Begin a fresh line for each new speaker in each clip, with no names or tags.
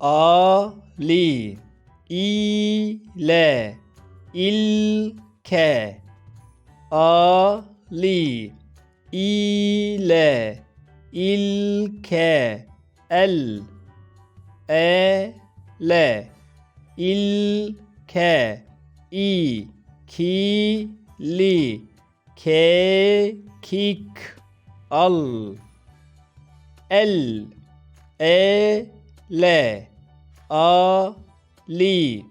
Ali ile ilke Ali ile ilke el. Ele ilke i kili kekik al el. e le a li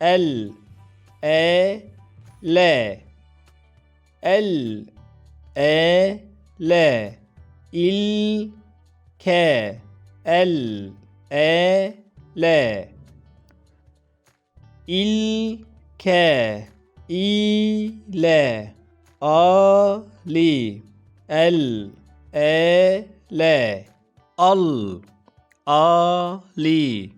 el e le el e le il ke el e le il ke ile ali el e le al ali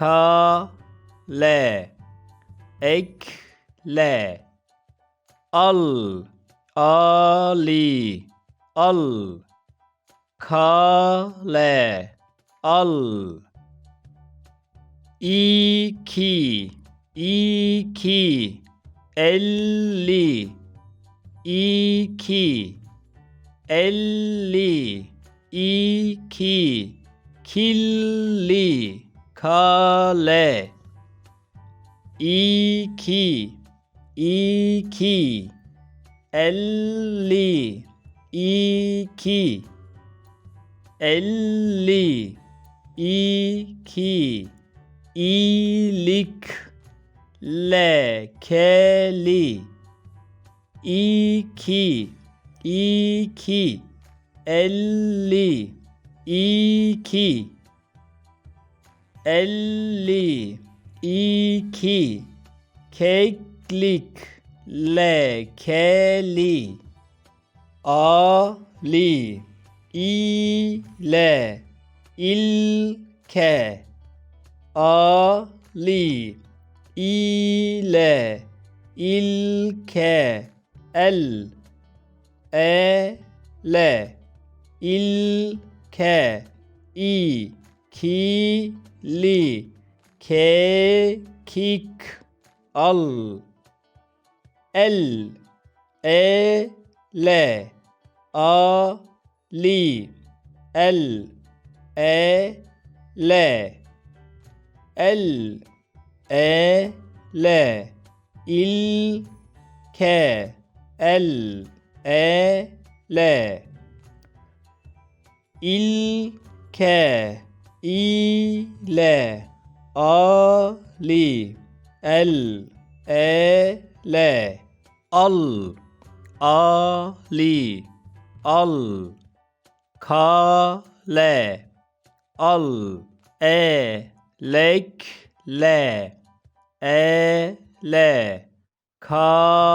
ek le a li ek le e lek le e le ka le ek le al. Ali. Al. Kale. Al. İki. İki. Elli. İki. Elli. İki. Killi kale. İki. İki. Elli. İki. Elli. İki. İyilik. Lekeli. İki. İki. Elli. İki elli iki keklik lekeli ali ile ilke ali ile ilke el e le ilke i ki li ke kik al. El. E le a li el. E le el. E le il. Ke el e le il ke i le a li el e le al ali al kale al e lek le e le ka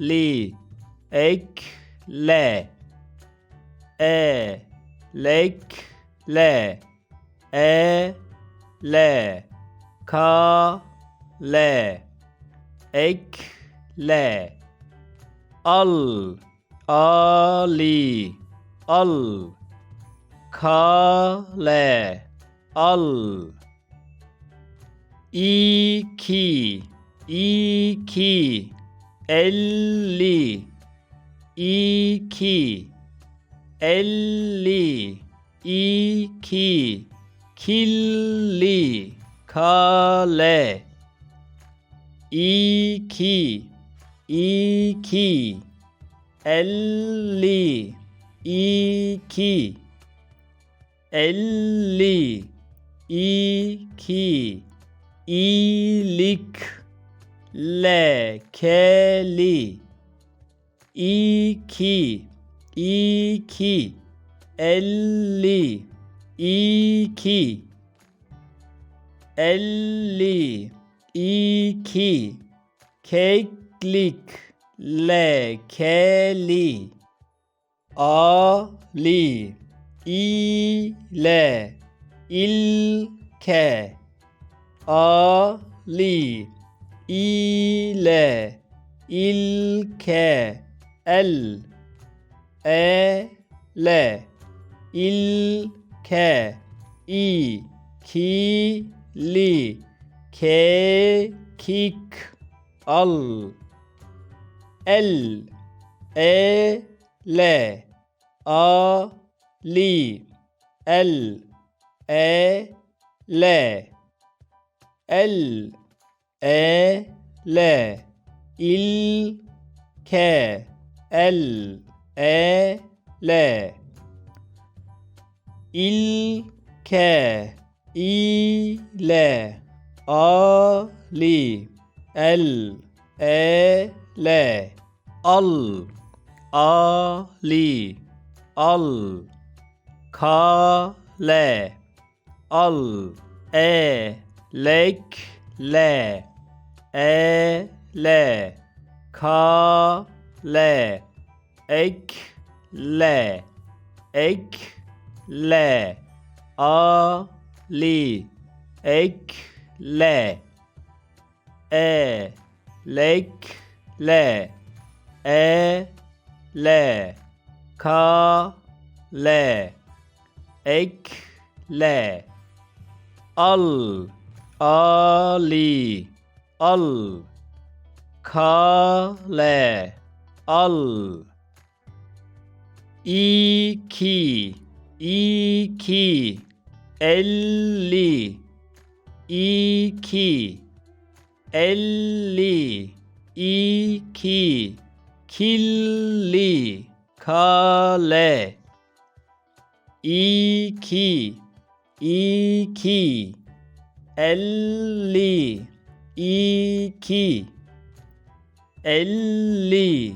li. Ek le. E lek le. E le. Ka le. Ek le. Al ali. Al ka le. Al iki iki elli iki elli iki killi kale iki iki elli iki elli iki iyilik lekeli. İki. İki, elli, iki, elli, iki, keklik, lekeli, ali, ile, ilke, ali, ile, ilke, el, ele, ilke, i, ki, li, kekik, al, el, e, le, a, li, el, e, le, el, e, le, il, ke, e, le, ile, ali, el, e, le, al, ali, al, kale, al, e, lek, le, e, le, ka, le, ek, le, ek, le, a, li, ek, le, e, lek, le, e, le, ka, le, ek, le, al, ali, al, kale, al, iki, iki, elli, iki, elli, iki, killi, kale, iki, iki, elli, iki, elli,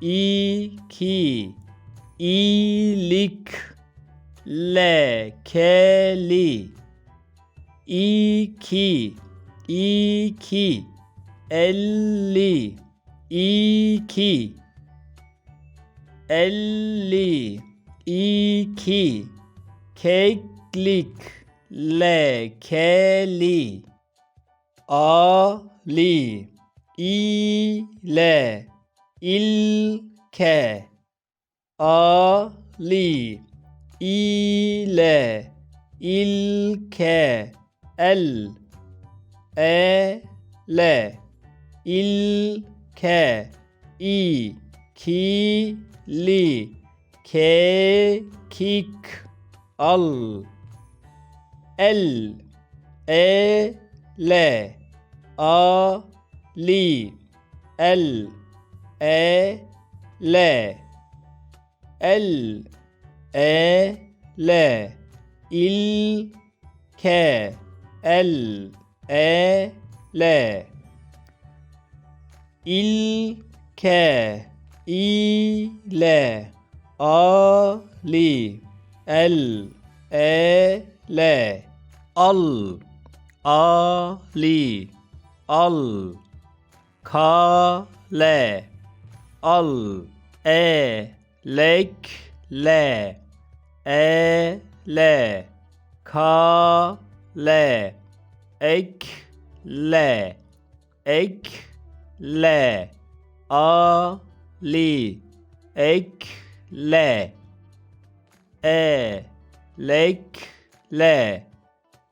iki, iyilik, lekeli, iki, iki, elli, iki, elli, iki, keklik, lekeli, ali, ile, ilke, ali, ile, ilke, el, e, le, ilke, i, ki, li, ke, kik, al, el, e, le, a, li, el, e, le, el, e, le, il, ke, el, e, le, il, ke, i, le, a, li, el, e, le, al, ali, al, kale, al, e, lek, le, e, le, ka, le, ek, le,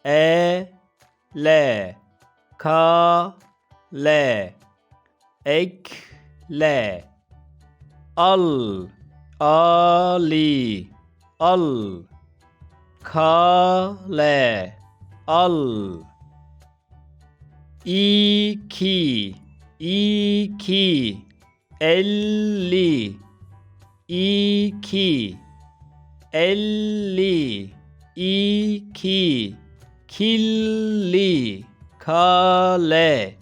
ek, le, a, li, ek, le, e, lek, le, e, le, ka, le, ek, le, al, ali, al, kale, al, iki, iki, elli, iki, elli, iki, killi, kale,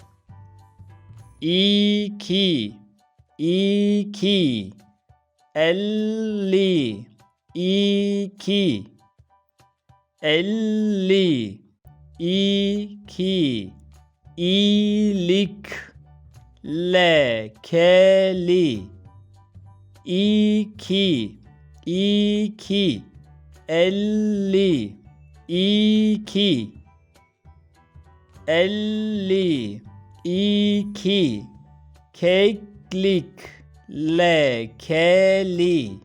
iki, iki, elli, iki, elli, iki, iyilik, lekeli, iki, iki, elli, iki, elli, iki, keklik, lekeli.